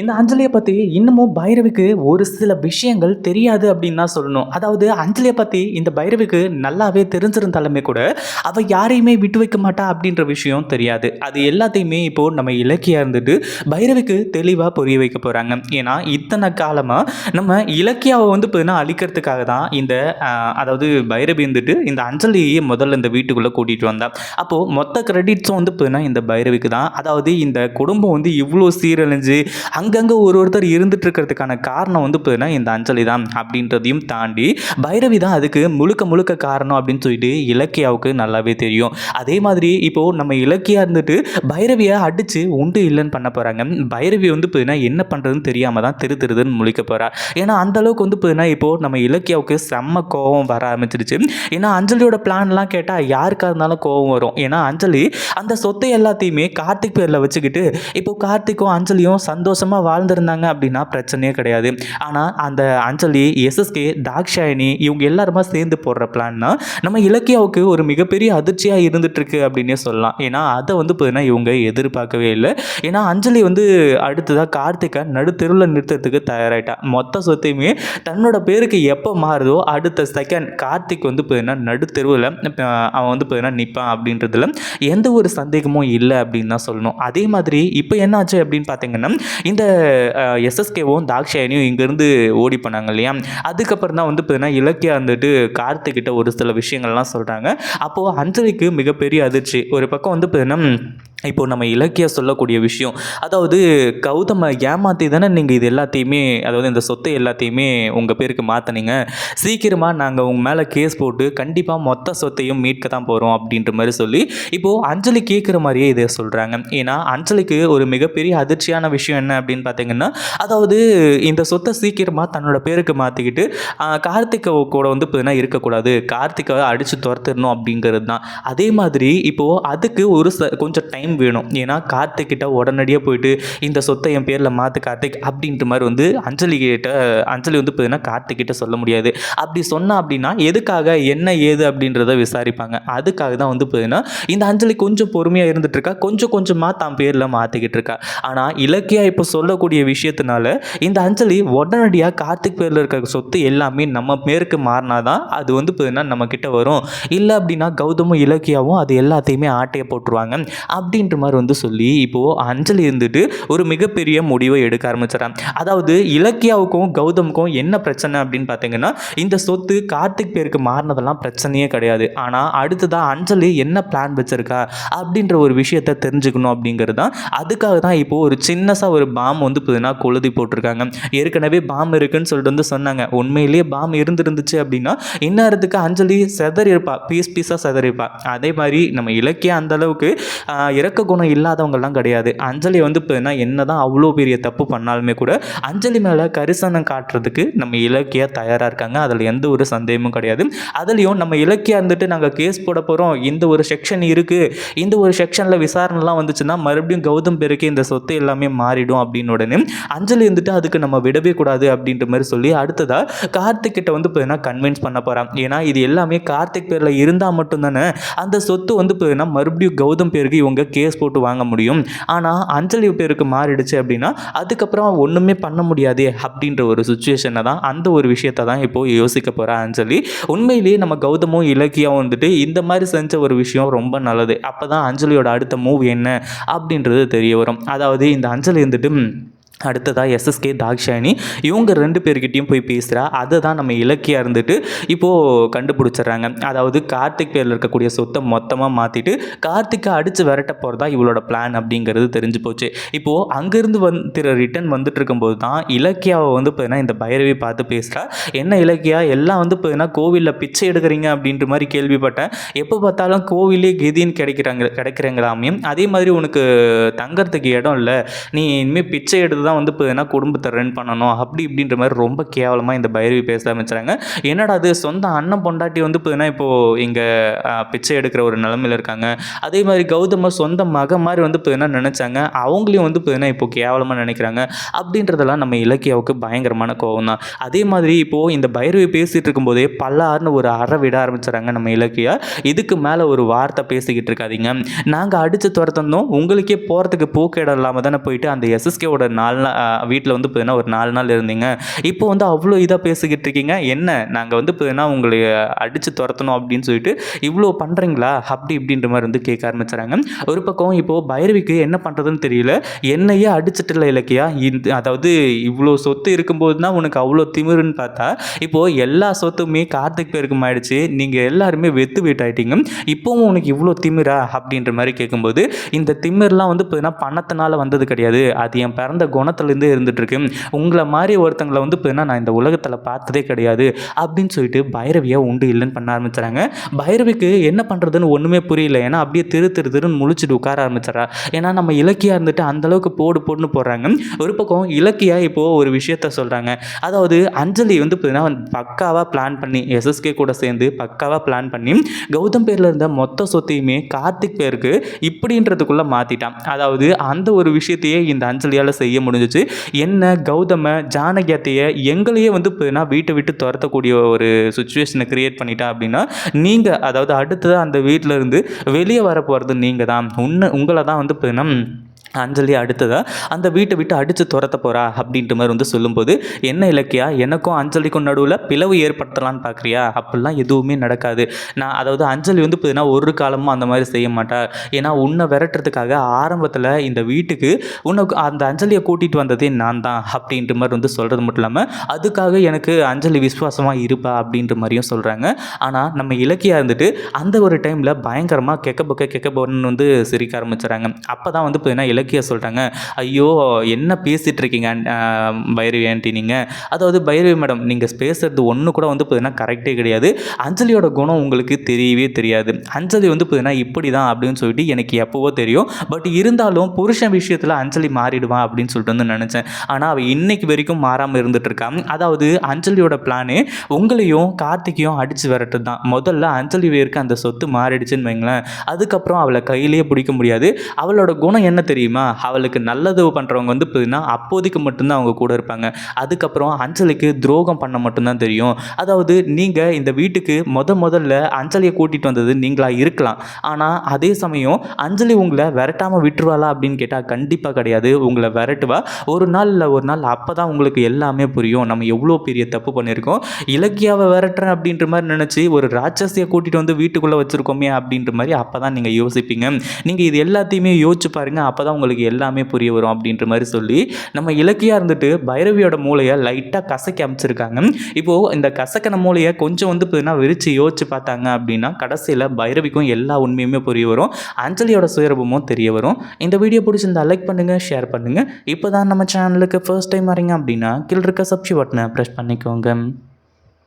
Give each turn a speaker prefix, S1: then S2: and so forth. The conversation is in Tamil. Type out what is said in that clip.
S1: இந்த அஞ்சலியை பற்றி இன்னமும் பைரவிக்கு ஒரு சில விஷயங்கள் தெரியாது அப்படின்னு தான் சொல்லணும். அதாவது அஞ்சலியை பற்றி இந்த பைரவிக்கு நல்லாவே தெரிஞ்சிருந்தாலுமே கூட அவள் யாரையுமே விட்டு வைக்க மாட்டா அப்படின்ற விஷயம் தெரியாது. அது எல்லாத்தையுமே இப்போது நம்ம இலக்கியா இருந்துட்டு பைரவிக்கு தெளிவாக புரிய வைக்க போகிறாங்க ஏன்னா இத்தனை காலமாக நம்ம இலக்கியாவை வந்து பார்த்தீங்கன்னா அழிக்கிறதுக்காக தான் இந்த அதாவது பைரவி இருந்துட்டு இந்த அஞ்சலியை முதல்ல இந்த வீட்டுக்குள்ளே கூட்டிகிட்டு வந்தா. அப்போது மொத்த கிரெடிட்ஸும் வந்து பார்த்தீங்கன்னா இந்த பைரவிக்கு தான். அதாவது இந்த குடும்பம் வந்து இவ்வளோ சீரழிஞ்சு அங்கங்கே ஒரு ஒருத்தர் இருந்துட்டு இருக்கிறதுக்கான காரணம் வந்து பார்த்தீங்கன்னா இந்த அஞ்சலி தான் அப்படின்றதையும் தாண்டி பைரவி தான் அதுக்கு முழுக்க முழுக்க காரணம் அப்படின்னு சொல்லிட்டு இலக்கியாவுக்கு நல்லாவே தெரியும். அதே மாதிரி இப்போது நம்ம இலக்கியா இருந்துட்டு பைரவியை அடித்து உண்டு இல்லைன்னு பண்ண போகிறாங்க பைரவி வந்து பார்த்தீங்கன்னா என்ன பண்ணுறதுன்னு தெரியாமல் தான் திரு திருதுன்னு முழிக்க போகிறா ஏன்னா அந்த அளவுக்கு வந்து பார்த்தீங்கன்னா இப்போது நம்ம இலக்கியாவுக்கு செம்ம கோவம் வர ஆரம்பிச்சிருச்சு. ஏன்னா அஞ்சலியோட பிளான்லாம் கேட்டால் யாருக்காக இருந்தாலும் கோபம் வரும். ஏன்னா அஞ்சலி அந்த சொத்தை எல்லாத்தையுமே கார்த்திக் பேரில் வச்சுக்கிட்டு இப்போ கார்த்திக்கும் அஞ்சலியும் சந்தோஷமாக வாழ்ந்திருந்தாங்க அப்படின்னா பிரச்சனையே கிடையாது. ஆனால் அந்த அஞ்சலி எஸ்எஸ்கே தாக்ஷாயினி இவங்க எல்லாருமா சேர்ந்து போடுற பிளான்னா நம்ம இலக்கியாவுக்கு ஒரு மிகப்பெரிய அதிர்ச்சியாக இருந்துகிட்ருக்கு அப்படின்னே சொல்லலாம். ஏன்னா அதை வந்து பார்த்தீங்கன்னா இவங்க எதிர்பார்க்கவே இல்லை. ஏன்னா அஞ்சலி வந்து அடுத்ததாக கார்த்திகை நடுத்தெருவில் நிறுத்தத்துக்கு தயாராகிட்டா மொத்த சொத்தையுமே தன்னோட பேருக்கு எப்போ மாறுதோ அடுத்த செகண்ட் கார்த்திக் வந்து பார்த்தீங்கன்னா நடுத்தெருவில் அவன் வந்து பார்த்தீங்கன்னா நிற்பான் அப்படின்றதுல எந்த ஒரு சந்தேகமும் இல்லை அப்படின்னு தான் சொல்லணும். அதே மாதிரி இப்போ என்ன ஆச்சு அப்படின்னு பார்த்தீங்கன்னா இந்த எஸ்எஸ்கேவும் தாக்ஷாயனியும் இங்கேருந்து ஓடி போனாங்க இல்லையா? அதுக்கப்புறம் தான் வந்து பார்த்தீங்கன்னா இலக்கியா வந்துட்டு கார்த்திக்கிட்ட ஒரு சில விஷயங்கள்லாம் சொல்கிறாங்க அப்போது அஞ்சலிக்கு மிகப்பெரிய அதிர்ச்சி. ஒரு பக்கம் வந்து பார்த்தீங்கன்னா இப்போது நம்ம இலக்கியா சொல்லக்கூடிய விஷயம் அதாவது கௌதமை ஏமாற்றி தானே நீங்கள் இது எல்லாத்தையுமே அதாவது இந்த சொத்தை எல்லாத்தையுமே உங்கள் பேருக்கு மாற்றினீங்க சீக்கிரமாக நாங்கள் உங்கள் மேலே கேஸ் போட்டு கண்டிப்பாக மொத்த சொத்தையும் மீட்க தான் போகிறோம் அப்படின்ற மாதிரி சொல்லி இப்போது அஞ்சலி கேட்குற மாதிரியே இதை சொல்கிறாங்க ஏன்னா அஞ்சலிக்கு ஒரு மிகப்பெரிய அதிர்ச்சியான விஷயம் என்ன அப்படின்னு பார்த்தீங்கன்னா அதாவது இந்த சொத்தை சீக்கிரமாக தன்னோட பேருக்கு மாற்றிக்கிட்டு கார்த்திகை கூட வந்து பார்த்தீங்கன்னா இருக்கக்கூடாது. கார்த்திகை அடித்து துரத்திடணும் அப்படிங்கிறது தான் அதே மாதிரி இப்போது அதுக்கு ஒரு ச கொஞ்சம் டைம் வேணும். ஏன்னா கார்த்திக்கிட்ட உடனடியாக போயிட்டு இந்த சொத்தை என் பேரில் மாற்று கார்த்திக் அப்படின்ற மாதிரி வந்து அஞ்சலி கிட்ட அஞ்சலி வந்து பார்த்தீங்கன்னா கார்த்திக் கிட்ட சொல்ல முடியாது. அப்படி சொன்னால் அப்படின்னா எதுக்காக என்ன ஏது அப்படின்றத விசாரிப்பாங்க. அதுக்காக தான் வந்து பார்த்தீங்கன்னா இந்த அஞ்சலி கொஞ்சம் பொறுமையாக இருந்துட்டு இருக்கா? கொஞ்சம் கொஞ்சமாக தான் பேரில் மாற்றிக்கிட்டு இருக்கா? ஆனால் இலக்கியா இப்போ சொல்லக்கூடிய விஷயத்தினால இந்த அஞ்சலி உடனடியாக கார்த்திக் பேரில் இருக்கிற சொத்து எல்லாமே நம்ம பேருக்கு மாறினா தான் அது வந்து பார்த்தீங்கன்னா நம்ம கிட்ட வரும். இல்லை அப்படின்னா கௌதமும் இலக்கியாவும் அது எல்லாத்தையுமே ஆட்டையை போட்டுருவாங்க. அப்படி அப்படின்ற மாதிரி வந்து சொல்லி இப்போது அஞ்சலி இருந்துட்டு ஒரு மிகப்பெரிய முடிவை எடுக்க ஆரம்பிச்சிடறான் அதாவது இலக்கியாவுக்கும் கௌதமுக்கும் என்ன பிரச்சனை அப்படின்னு பார்த்தீங்கன்னா இந்த சொத்து கார்த்திக் பேருக்கு மாறினதெல்லாம் பிரச்சனையே கிடையாது. ஆனால் அடுத்ததாக அஞ்சலி என்ன பிளான் வச்சிருக்கா அப்படின்ற ஒரு விஷயத்த தெரிஞ்சுக்கணும் அப்படிங்கிறது தான். அதுக்காக தான் இப்போது ஒரு சின்னசாக ஒரு பாம் வந்து புதுனா கொழுதி போட்டிருக்காங்க. ஏற்கனவே பாம் இருக்குன்னு சொல்லிட்டு வந்து சொன்னாங்க. உண்மையிலேயே பாம் இருந்திருந்துச்சு அப்படின்னா இந்நேரத்துக்கு அஞ்சலி செதறியிருப்பா. பீஸ் பீஸாக செதறியிருப்பா. அதே மாதிரி நம்ம இலக்கியம் அந்த அளவுக்கு இறக்க குணம் இல்லாதவங்கலாம் கிடையாது. அஞ்சலி வந்து இப்போ என்ன தான் அவ்வளோ பெரிய தப்பு பண்ணாலுமே கூட அஞ்சலி மேலே கரிசனம் காட்டுறதுக்கு நம்ம இலக்கியா தயாராக இருக்காங்க. அதில் எந்த ஒரு சந்தேகமும் கிடையாது. அதுலேயும் நம்ம இலக்கியா இருந்துட்டு நாங்கள் கேஸ் போட போகிறோம் இந்த ஒரு செக்ஷன் இருக்குது இந்த ஒரு செக்ஷனில் விசாரணைலாம் வந்துச்சுன்னா மறுபடியும் கௌதம் பேருக்கு இந்த சொத்து எல்லாமே மாறிடும் அப்படின்னு உடனே அஞ்சலி இருந்துட்டு அதுக்கு நம்ம விடவே கூடாது அப்படின்ற மாதிரி சொல்லி அடுத்ததாக கார்த்திக் கிட்ட வந்து பார்த்தீங்கன்னா கன்வின்ஸ் பண்ண போகிறான் ஏன்னா இது எல்லாமே கார்த்திக் பேரில் இருந்தால் மட்டும்தானே அந்த சொத்து வந்து பார்த்தீங்கன்னா மறுபடியும் கௌதம் பேருக்கு இவங்க கேஸ் போட்டு வாங்க முடியும். ஆனால் அஞ்சலி பேருக்கு மாறிடுச்சு அப்படின்னா அதுக்கப்புறம் ஒன்றுமே பண்ண முடியாதே அப்படின்ற ஒரு சுச்சுவேஷனை தான் அந்த ஒரு விஷயத்தை தான் இப்போது யோசிக்க போகிறா அஞ்சலி. உண்மையிலேயே நம்ம கௌதமும் இலக்கியம் வந்துட்டு இந்த மாதிரி செஞ்ச ஒரு விஷயம் ரொம்ப நல்லது. அப்போ தான் அஞ்சலியோட அடுத்த மூவ் என்ன அப்படின்றது தெரிய வரும். அதாவது இந்த அஞ்சலி வந்துட்டு அடுத்ததாக எஸ்எஸ்கே தாக்ஷாயணி. இவங்க ரெண்டு பேர்கிட்டையும் போய் பேசுகிறா அதை தான் நம்ம இலக்கியாக இருந்துட்டு இப்போது கண்டுபிடிச்சிடுறாங்க. அதாவது கார்த்திக் பேரில் இருக்கக்கூடிய சொத்தை மொத்தமாக மாற்றிட்டு கார்த்திக்கை அடித்து விரட்ட போகிறதா இவளோட பிளான் அப்படிங்கிறது தெரிஞ்சு போச்சு. இப்போது அங்கேருந்து வந்து ரிட்டன் வந்துட்டு இருக்கும்போது தான் இலக்கியாவை வந்து பார்த்தீங்கன்னா இந்த பைரவி பார்த்து பேசுகிறா என்ன இலக்கியா? எல்லாம் வந்து பார்த்தீங்கன்னா கோவிலில் பிச்சை எடுக்கிறீங்க அப்படின்ற மாதிரி கேள்விப்பட்டேன். எப்போ பார்த்தாலும் கோவிலே கெதின்னு கிடைக்கிறாங்க கிடைக்கிறாங்களாமே. அதே மாதிரி உனக்கு தங்கறதுக்கு இடம் இல்லை. நீ இனிமேல் பிச்சை எடுத்து தான் வந்து இப்போ என்ன குடும்பத்தை ரன் பண்ணணும் அப்படி இப்படின்ற மாதிரி ரொம்ப கேவலமாக இந்த பைரவி பேச ஆரம்பிச்சாங்க என்னடா அது சொந்த அண்ணன் பொண்டாட்டி வந்து பார்த்தீங்கன்னா இப்போது இங்கே பிச்சை எடுக்கிற ஒரு நிலமையில இருக்காங்க. அதே மாதிரி கௌதம சொந்த மக மாதிரி வந்து பார்த்தீங்கன்னா நினச்சாங்க. அவங்களையும் வந்து பார்த்தீங்கன்னா இப்போ கேவலமாக நினைக்கிறாங்க. அப்படின்றதெல்லாம் நம்ம இலக்கியாவுக்கு பயங்கரமான கோவம் தான். அதே மாதிரி இப்போது இந்த பைரவி பேசிகிட்டு இருக்கும்போதே பல்லார்னு ஒரு அற விட ஆரம்பிச்சுறாங்க நம்ம இலக்கியா. இதுக்கு மேலே ஒரு வார்த்தை பேசிக்கிட்டு இருக்காதீங்க. நாங்கள் அடித்து துரத்தந்தோம் உங்களுக்கே போகிறதுக்கு போக்கேடம் இல்லாமல் தானே போயிட்டு அந்த எஸ்எஸ்கேவோட நாலு நாலு நாள் வீட்டில் வந்து பார்த்தீங்கன்னா ஒரு நாலு நாள் இருந்தீங்க. இப்போ வந்து அவ்வளோ இதாக பேசிக்கிட்டு இருக்கீங்க. என்ன? நாங்கள் வந்து பார்த்தீங்கன்னா உங்களை அடித்து துரத்தணும் அப்படின்னு சொல்லிட்டு இவ்வளோ பண்ணுறீங்களா அப்படி இப்படின்ற மாதிரி வந்து கேட்க ஆரம்பிச்சுறாங்க. ஒரு பக்கம் இப்போது பைரவிக்கு என்ன பண்ணுறதுன்னு தெரியல. என்னையே அடிச்சிட்டுல இலக்கியா? இந்த அதாவது இவ்வளோ சொத்து இருக்கும்போது தான் உனக்கு அவ்வளோ திமிருன்னு பார்த்தா இப்போது எல்லா சொத்துமே கார்த்திக் பேருக்கு ஆயிடுச்சு நீங்கள் எல்லாருமே வெத்து வீட்டாயிட்டீங்க இப்போவும் உனக்கு இவ்வளோ திமிரா? அப்படின்ற மாதிரி கேட்கும்போது இந்த திமிர்லாம் வந்து பார்த்தீங்கன்னா பணத்தினால வந்தது கிடையாது. அது என் பிறந்த குணம் குணத்துலேருந்தே இருந்துகிட்ருக்கு உங்களை மாதிரி ஒருத்தங்களை வந்து பார்த்தீங்கன்னா நான் இந்த உலகத்தில் பார்த்ததே கிடையாது அப்படின்னு சொல்லிட்டு பைரவியை உண்டு இல்லைன்னு பண்ண ஆரம்பிச்சுறாங்க. பைரவிக்கு என்ன பண்ணுறதுன்னு ஒன்றுமே புரியல. ஏன்னா அப்படியே திரு திரு திருன்னு முழிச்சிட்டு உட்கார ஆரம்பிச்சிடறா ஏன்னா நம்ம இலக்கியா இருந்துட்டு அந்தளவுக்கு போடு போடுன்னு போடுறாங்க. ஒரு பக்கம் இலக்கியா இப்போது ஒரு விஷயத்த சொல்கிறாங்க அதாவது அஞ்சலி வந்து பார்த்தீங்கன்னா பக்காவாக பிளான் பண்ணி எஸ்எஸ்கே கூட சேர்ந்து பக்காவாக பிளான் பண்ணி கௌதம் பேரில் இருந்த மொத்த சொத்தையுமே கார்த்திக் பேருக்கு இப்படின்றதுக்குள்ளே மாற்றிட்டான் அதாவது அந்த ஒரு விஷயத்தையே இந்த அஞ்சலியால் செய்ய முடிஞ்சிச்சு. என்ன கௌதம ஜானகியத்தைய எங்களையே வந்து நான் வீட்டை விட்டு துரத்தக்கூடிய ஒரு சுச்சுவேஷனை கிரியேட் பண்ணிட்டா அப்படின்னா நீங்கள் அதாவது அடுத்ததாக அந்த வீட்டில் இருந்து வெளியே வர போகிறது நீங்கள் தான் உன்னை உங்களை தான் வந்து பார்த்தீங்கன்னா அஞ்சலி அடுத்ததாக அந்த வீட்டை விட்டு அடித்து துரத்த போகிறா அப்படின்ற மாதிரி வந்து சொல்லும்போது என்ன இலக்கியா? எனக்கும் அஞ்சலிக்கும் நடுவில் பிளவு ஏற்படுத்தலான்னு பார்க்குறியா அப்படிலாம் எதுவுமே நடக்காது. நான் அதாவது அஞ்சலி வந்து இப்போ ஒரு காலமும் அந்த மாதிரி செய்ய மாட்டா. ஏன்னா உன்னை விரட்டுறதுக்காக ஆரம்பத்தில் இந்த வீட்டுக்கு உனக்கு அந்த அஞ்சலியை கூட்டிகிட்டு வந்ததே நான் தான் அப்படின்ற மாதிரி வந்து சொல்கிறது மட்டும் இல்லாமல் அதுக்காக எனக்கு அஞ்சலி விசுவாசமாக இருப்பா அப்படின்ற மாதிரியும் சொல்கிறாங்க ஆனால் நம்ம இலக்கியா இருந்துட்டு அந்த ஒரு டைமில் பயங்கரமாக கெக்க பொக்க கெக்க பொன்னு வந்து சிரிக்க ஆரம்பிச்சுறாங்க அப்போ தான் வந்து பார்த்தீங்கன்னா இலக்கிய சொல்கிறாங்க ஐயோ என்ன பேசிகிட்டு இருக்கீங்க பைரவி ஆண்டி நீங்கள் அதாவது பைரவி மேடம் நீங்கள் பேசுறது ஒன்று கூட வந்து பார்த்தீங்கன்னா கரெக்டே கிடையாது. அஞ்சலியோட குணம் உங்களுக்கு தெரியவே தெரியாது. அஞ்சலி வந்து பார்த்தீங்கன்னா இப்படி தான் அப்படின்னு சொல்லிட்டு எனக்கு எப்போவோ தெரியும். பட் இருந்தாலும் புருஷன் விஷயத்தில் அஞ்சலி மாறிடுவான் அப்படின்னு சொல்லிட்டு வந்து நினச்சேன். ஆனால் அவள் இன்னைக்கு வரைக்கும் மாறாமல் இருந்துட்டு இருக்கான் அதாவது அஞ்சலியோட பிளானு உங்களையும் கார்த்திகையும் அடித்து விரட்டு தான் முதல்ல அஞ்சலி வேருக்கு அந்த சொத்து மாறிடுச்சுன்னு வைங்களேன். அதுக்கப்புறம் அவளை கையிலேயே பிடிக்க முடியாது. அவளோட குணம் என்ன தெரியும்? அவளுக்கு நல்லது பண்ணுறவங்க வந்து பார்த்தீங்கன்னா அப்போதைக்கு மட்டும்தான் அவங்க கூட இருப்பாங்க. அதுக்கப்புறம் அஞ்சலிக்கு துரோகம் பண்ண மட்டும்தான் தெரியும். அதாவது நீங்கள் இந்த வீட்டுக்கு முத முதல்ல அஞ்சலியை கூட்டிகிட்டு வந்தது நீங்களாக இருக்கலாம். ஆனால் அதே சமயம் அஞ்சலி உங்களை விரட்டாமல் விட்டுருவாளா அப்படின்னு கேட்டால் கண்டிப்பாக கிடையாது. உங்களை விரட்டுவா. ஒரு நாள் இல்லை ஒரு நாள் அப்போ தான் உங்களுக்கு எல்லாமே புரியும். நம்ம எவ்வளோ பெரிய தப்பு பண்ணியிருக்கோம். இலக்கியாவை விரட்டுறேன் அப்படின்ற மாதிரி நினச்சி ஒரு ராட்சசியை கூட்டிகிட்டு வந்து வீட்டுக்குள்ளே வச்சுருக்கோமே அப்படின்ற மாதிரி அப்போ தான் நீங்கள் யோசிப்பீங்க. நீங்கள் இது எல்லாத்தையுமே யோசிச்சு பாருங்கள் அப்போ தான் உங்களுக்கு எல்லாமே புரிய வரும் அப்படின்ற மாதிரி சொல்லி நம்ம இலக்கியாக இருந்துட்டு பைரவியோட மூளையை லைட்டாக கசக்கி அமைச்சிருக்காங்க. இப்போது இந்த கசக்கின மூளையை கொஞ்சம் வந்து பார்த்தீங்கன்னா விரித்து யோசிச்சு பார்த்தாங்க அப்படின்னா கடைசியில் பைரவிக்கும் எல்லா உண்மையுமே புரிய வரும். அஞ்சலியோட சுயரூபமும் தெரிய வரும். இந்த வீடியோ பிடிச்சிருந்தா லைக் பண்ணுங்கள் ஷேர் பண்ணுங்கள் இப்போ தான் நம்ம சேனலுக்கு ஃபர்ஸ்ட் டைம் வரீங்க அப்படின்னா கீழே இருக்க சப்ஸ்கிரைப் பட்டனை ப்ரெஸ் பண்ணிக்கோங்க.